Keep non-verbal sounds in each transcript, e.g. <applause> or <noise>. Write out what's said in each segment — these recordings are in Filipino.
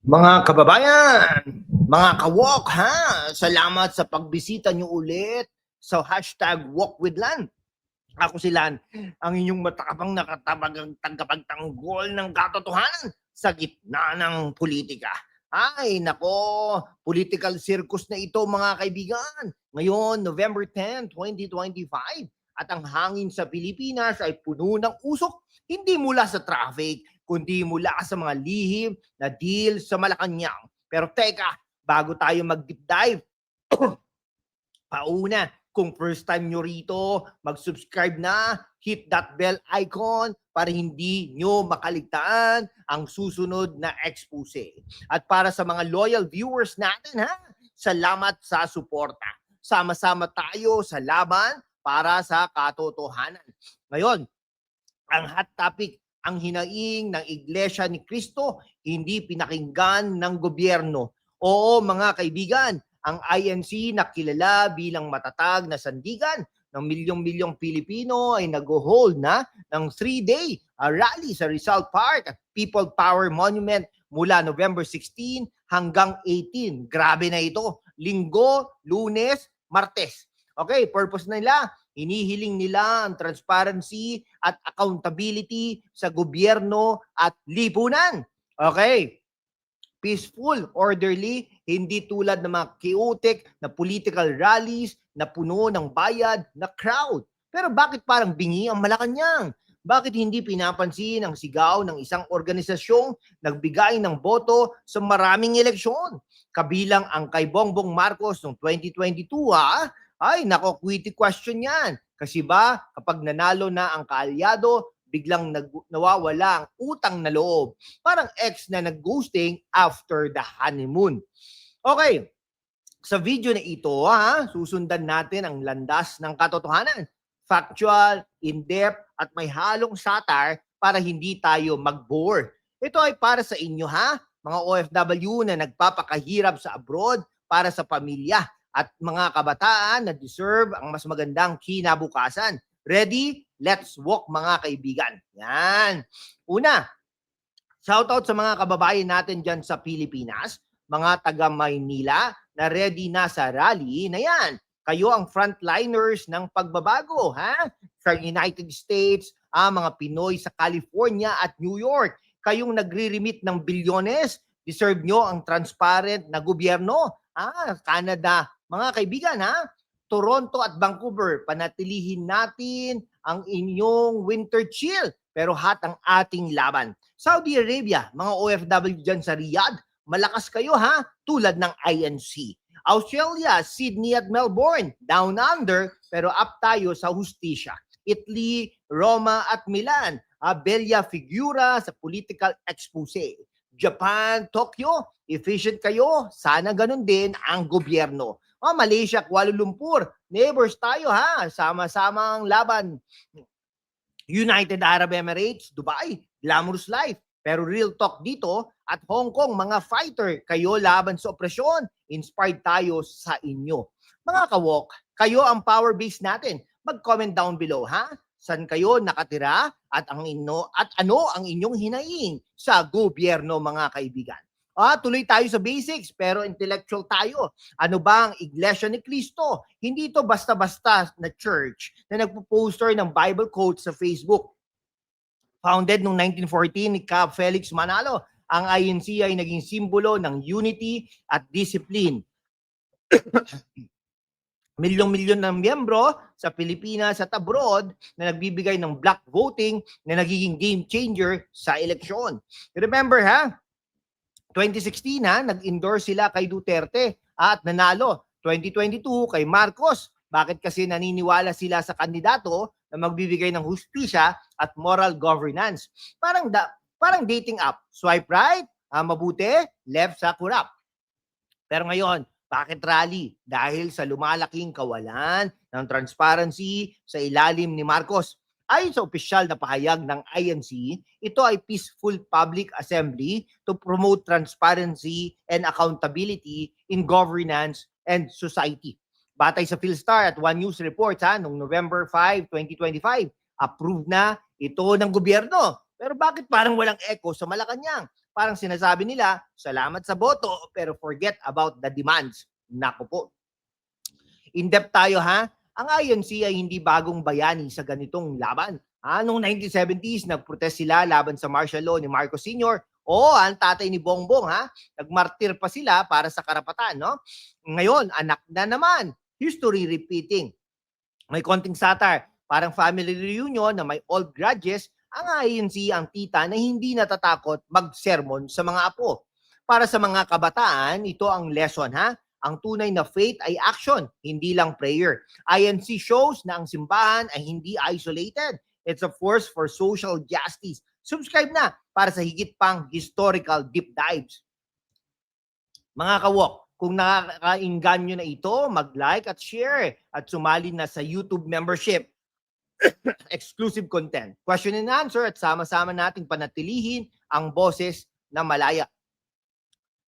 Mga kababayan, mga kawok ha, salamat sa pagbisita niyo ulit sa hashtag Walk with Lan. Ako si Lan, ang inyong matapang nakatabagang tagapagtanggol ng katotohanan sa gitna ng politika. Ay, nako, political circus na ito mga kaibigan. Ngayon, November 10, 2025, at ang hangin sa Pilipinas ay puno ng usok, hindi mula sa traffic, kundi mula sa mga lihim na deal sa Malacanang. Pero teka, bago tayo mag-deep dive, <clears throat> pauna, kung first time nyo rito, mag-subscribe na, hit that bell icon para hindi nyo makaligtaan ang susunod na expose. At para sa mga loyal viewers natin, ha, salamat sa suporta. Sama-sama tayo sa laban para sa katotohanan. Ngayon, ang hot topic, ang hinaing ng Iglesia ni Cristo, hindi pinakinggan ng gobyerno. Oo, mga kaibigan, ang INC na kilala bilang matatag na sandigan ng milyong-milyong Pilipino ay nag-hold na ng three-day rally sa Rizal Park at People Power Monument mula November 16 hanggang 18. Grabe na ito. Linggo, lunes, martes. Okay, purpose nila, hinihiling nila ang transparency at accountability sa gobyerno at lipunan. Okay, peaceful, orderly, hindi tulad ng mga chaotic na political rallies na puno ng bayad na crowd. Pero bakit parang bingi ang Malacanang? Bakit hindi pinapansin ang sigaw ng isang organisasyong nagbigay ng boto sa maraming eleksyon? Kabilang ang kay Bongbong Marcos noong 2022 ha? Ay, nako, quitty question yan. Kasi ba, kapag nanalo na ang kaalyado, biglang nag- nawawala ang utang na loob. Parang ex na nag-ghosting after the honeymoon. Okay, sa video na ito, ha, susundan natin ang landas ng katotohanan. Factual, in-depth, at may halong satire para hindi tayo mag-bore. Ito ay para sa inyo, ha? Mga OFW na nagpapakahirap sa abroad para sa pamilya at mga kabataan na deserve ang mas magandang kinabukasan. Ready? Let's walk mga kaibigan. Yan. Una, shoutout sa mga kababayan natin dyan sa Pilipinas, mga taga Maynila na ready na sa rally na yan. Kayo ang frontliners ng pagbabago, ha? Sa United States, ang mga Pinoy sa California at New York. Kayong nagre-remit ng bilyones, deserve nyo ang transparent na gobyerno. Ah, Canada, mga kaibigan, ha? Toronto at Vancouver, panatilihin natin ang inyong winter chill. Pero hot ang ating laban. Saudi Arabia, mga OFW dyan sa Riyadh, malakas kayo ha, tulad ng INC. Australia, Sydney at Melbourne, down under, pero up tayo sa hustisya. Italy, Roma at Milan, Abella Figura sa political expose. Japan, Tokyo, efficient kayo, sana ganun din ang gobyerno. Oh, Malaysia, Kuala Lumpur, neighbors tayo ha, sama-sama ang laban. United Arab Emirates, Dubai, glamorous life. Pero real talk dito at Hong Kong, mga fighter, kayo laban sa opresyon. Inspired tayo sa inyo. Mga kawok, kayo ang power base natin. Mag-comment down below, ha? San kayo nakatira at ang inyo at ano ang inyong hinaing sa gobyerno mga kaibigan. Ah, tuloy tayo sa basics pero intellectual tayo. Ano ba ang Iglesia ni Cristo? Hindi ito basta-basta na church na nagpo-poster ng Bible quotes sa Facebook. Founded noong 1914 ni Cap Felix Manalo, ang INC ay naging simbolo ng unity at discipline. <coughs> Milyong-milyon ng miyembro sa Pilipinas at abroad na nagbibigay ng black voting na nagiging game changer sa eleksyon. Remember ha, 2016 ha, nag-endorse sila kay Duterte at nanalo. 2022 kay Marcos. Bakit kasi naniniwala sila sa kandidato na magbibigay ng hustisya at moral governance? Parang da, parang dating app. Swipe right, ah, mabuti, left sa kurap. Pero ngayon, bakit rally? Dahil sa lumalaking kawalan ng transparency sa ilalim ni Marcos. Ayon sa opisyal na pahayag ng INC, ito ay peaceful public assembly to promote transparency and accountability in governance and society. Batay sa Philstar at One News reports ha, noong November 5, 2025, approved na ito ng gobyerno. Pero bakit parang walang echo sa Malacanang? Parang sinasabi nila, salamat sa boto, pero forget about the demands. Nako po. In-depth tayo ha. Ang INC ay hindi bagong bayani sa ganitong laban. Ha? Noong 1970s, nagprotest sila laban sa martial law ni Marcos Sr. O ang tatay ni Bongbong ha, nagmartir pa sila para sa karapatan, no? Ngayon, anak na naman. History repeating. May konting satire, parang family reunion na may old grudges, ang INC ang tita na hindi natatakot mag-sermon sa mga apo. Para sa mga kabataan, ito ang lesson ha. Ang tunay na faith ay action, hindi lang prayer. INC shows na ang simbahan ay hindi isolated. It's a force for social justice. Subscribe na para sa higit pang historical deep dives. Mga kawok, kung nakakainganyo na ito, mag-like at share at sumali na sa YouTube membership. <coughs> Exclusive content. Question and answer at sama-sama nating panatilihin ang boses na malaya.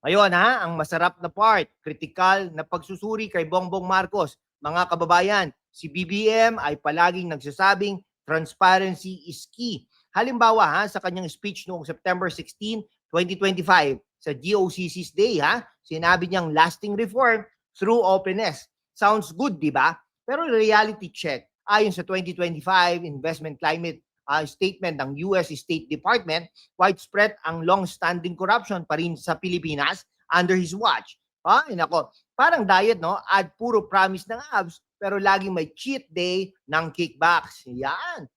Ngayon ha, ang masarap na part, critical na pagsusuri kay Bongbong Marcos. Mga kababayan, si BBM ay palaging nagsasabing transparency is key. Halimbawa ha, sa kanyang speech noong September 16, 2025 sa GOCC's Day ha, sinabi niyang lasting reform through openness. Sounds good, di ba? Pero reality check, ayon sa 2025 Investment Climate uh, Statement ng US State Department, widespread ang long-standing corruption pa rin sa Pilipinas under his watch. Ay, nako, parang diet, no? Add puro promise ng abs, pero laging may cheat day ng kickbacks. Yan.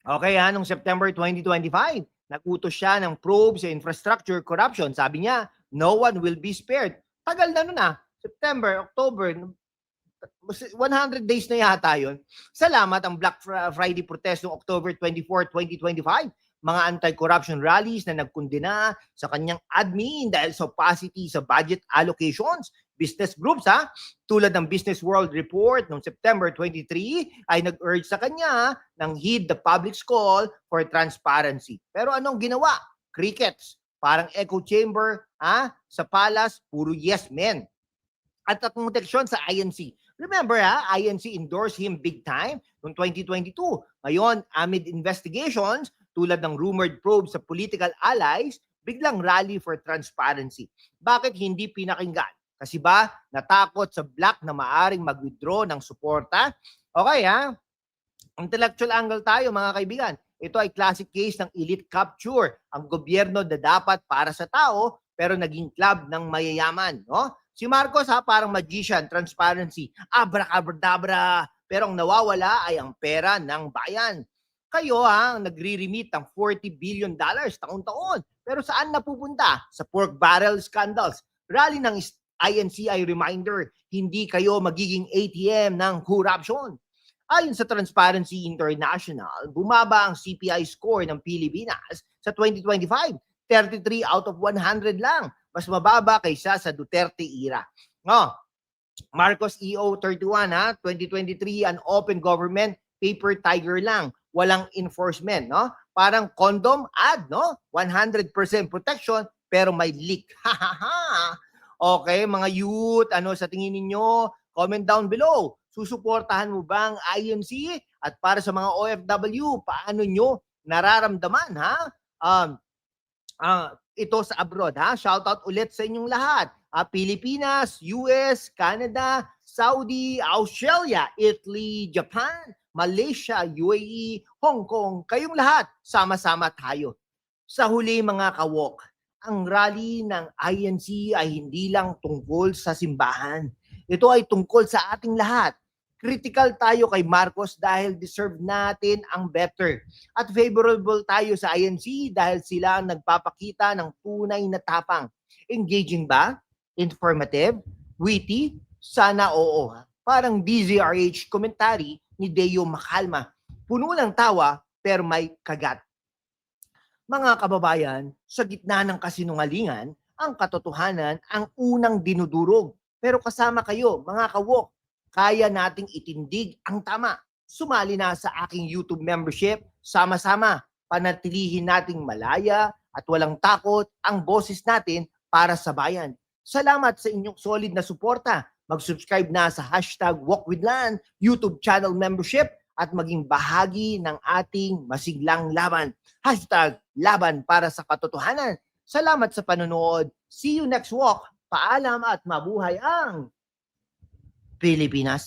Okay, ha, nung September 2025, nagutos siya ng probe sa infrastructure corruption. Sabi niya, no one will be spared. Tagal na nun ah. September, October, 100 days na yata yun. Salamat ang Black Friday protest noong October 24, 2025. Mga anti-corruption rallies na nagkundina sa kanyang admin dahil sa opacity sa budget allocations. Business groups ha, tulad ng Business World Report noong September 23 ay nag-urge sa kanya ng heed the public's call for transparency. Pero anong ginawa? Crickets. Parang echo chamber ha, sa palace, puro yes men. At at proteksyon sa INC. Remember ha, INC endorsed him big time noong 2022. Ngayon, amid investigations, tulad ng rumored probe sa political allies, biglang rally for transparency. Bakit hindi pinakinggan? Kasi ba natakot sa black na maaring mag-withdraw ng suporta? Okay ha? Intellectual angle tayo mga kaibigan. Ito ay classic case ng elite capture. Ang gobyerno na dapat para sa tao pero naging club ng mayayaman. No? Si Marcos ha, parang magician, transparency, abracadabra. Pero ang nawawala ay ang pera ng bayan. Kayo ha, ang nagre-remit ng 40 billion dollars taon-taon. Pero saan napupunta? Sa pork barrel scandals. Rally ng INCI reminder, hindi kayo magiging ATM ng corruption. Ayon sa Transparency International, bumaba ang CPI score ng Pilipinas sa 2025. 33 out of 100 lang. Mas mababa kaysa sa Duterte era. No, Marcos EO 31 ha, 2023 an open government, paper tiger lang, walang enforcement, no? Parang condom ad, no? 100% protection pero may leak. <laughs> Okay, mga youth, ano sa tingin ninyo? Comment down below. Susuportahan mo ba ang INC? At para sa mga OFW, paano nyo nararamdaman, ha? Um, uh, ito sa abroad, ha? Shout out ulit sa inyong lahat. Uh, Pilipinas, US, Canada, Saudi, Australia, Italy, Japan, Malaysia, UAE, Hong Kong, kayong lahat, sama-sama tayo. Sa huli mga kawok, ang rally ng INC ay hindi lang tungkol sa simbahan. Ito ay tungkol sa ating lahat. Critical tayo kay Marcos dahil deserve natin ang better. At favorable tayo sa INC dahil sila ang nagpapakita ng tunay na tapang. Engaging ba? Informative? Witty? Sana oo. Parang DZRH commentary ni Deo Makalma. Puno ng tawa pero may kagat. Mga kababayan, sa gitna ng kasinungalingan, ang katotohanan ang unang dinudurog. Pero kasama kayo, mga kawok, kaya nating itindig ang tama. Sumali na sa aking YouTube membership, sama-sama, panatilihin nating malaya at walang takot ang boses natin para sa bayan. Salamat sa inyong solid na suporta. Mag-subscribe na sa hashtag WalkWithLand YouTube channel membership at maging bahagi ng ating masiglang laban. Hashtag laban para sa katotohanan. Salamat sa panonood. See you next walk. Paalam at mabuhay ang Pilipinas.